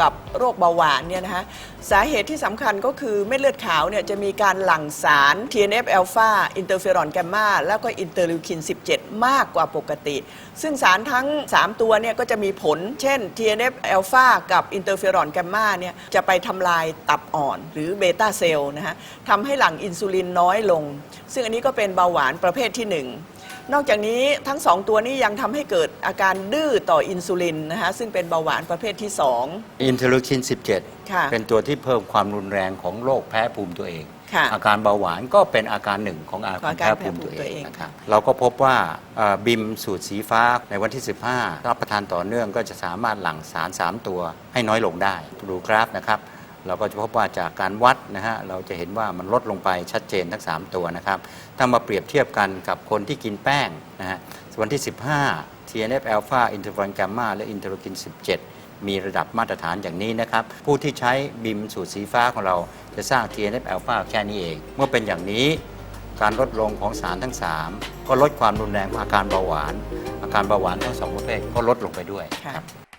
กับโรคเบาหวานเนี่ยนะคะสาเหตุที่สำคัญก็คือเม็ดเลือดขาวเนี่ยจะมีการหลั่งสาร TNF อ l p h a อินเตอร์เฟอรอนแกมมาแล้วก็อินเตอร์ลิวคิน 17 มากกว่าปกติ ซึ่งสารทั้ง 3 ตัวเนี่ยก็จะมีผล เช่น TNF อ l p h a กับอินเตอร์เฟอรอนแกมมาเนี่ยจะไปทำลายตับอ่อน หรือเบต้าเซลล์นะฮะทำให้หลั่งอินซูลินน้อยลง ซึ่งอันนี้ก็เป็นเบาหวานประเภทที่ห นึ่งนอกจากนี้ทั้งสองตัวนี้ยังทำให้เกิดอาการดื้อต่ออินซูลินนะคะซึ่งเป็นเบาหวานประเภทที่2อินเทอร์ลูคิน ค่ะ 17 เป็นตัวที่เพิ่มความรุนแรงของโรคแพ้ภูมิตัวเอง ค่ะ อาการเบาหวานก็เป็นอาการหนึ่งของอาขกาอรงการแพ้ภูมิตัวแพ้ภูมิตัวเอเองงนะครับเราก็พบว่าเอ่อบิมสูตรสีฟ้าในวันที่ 15 รับประทานต่อเนื่องก็จะสามารถหลั่งสาร 3 ตัวให้น้อยลงได้ ดูกราฟนะครับ เราก็จะพบว่าจากการวัดนะฮะเราจะเห็นว่ามันลดลงไปชัดเจนทั้ง 3 ตัวนะครับถ้ามาเปรียบเทียบกันกับคนที่กินแป้งนะฮะวันที่ 15 TNF อ l p h a อินเทอร์ฟอนแกมมาและอินเทอร์กิน 17 มีระดับมาตรฐานอย่างนี้นะครับ ผู้ที่ใช้บิมสูตรสีฟ้าของเราจะสร้าง TNF อ l p h a แค่นี้เอง เมื่อเป็นอย่างนี้การลดลงของสารทั้ง 3 ก็ลดความรุนแรงของอาการเบาหวาน อาการเบาหวานทั้งสองประเภทก็ลดลงไปด้วยครับ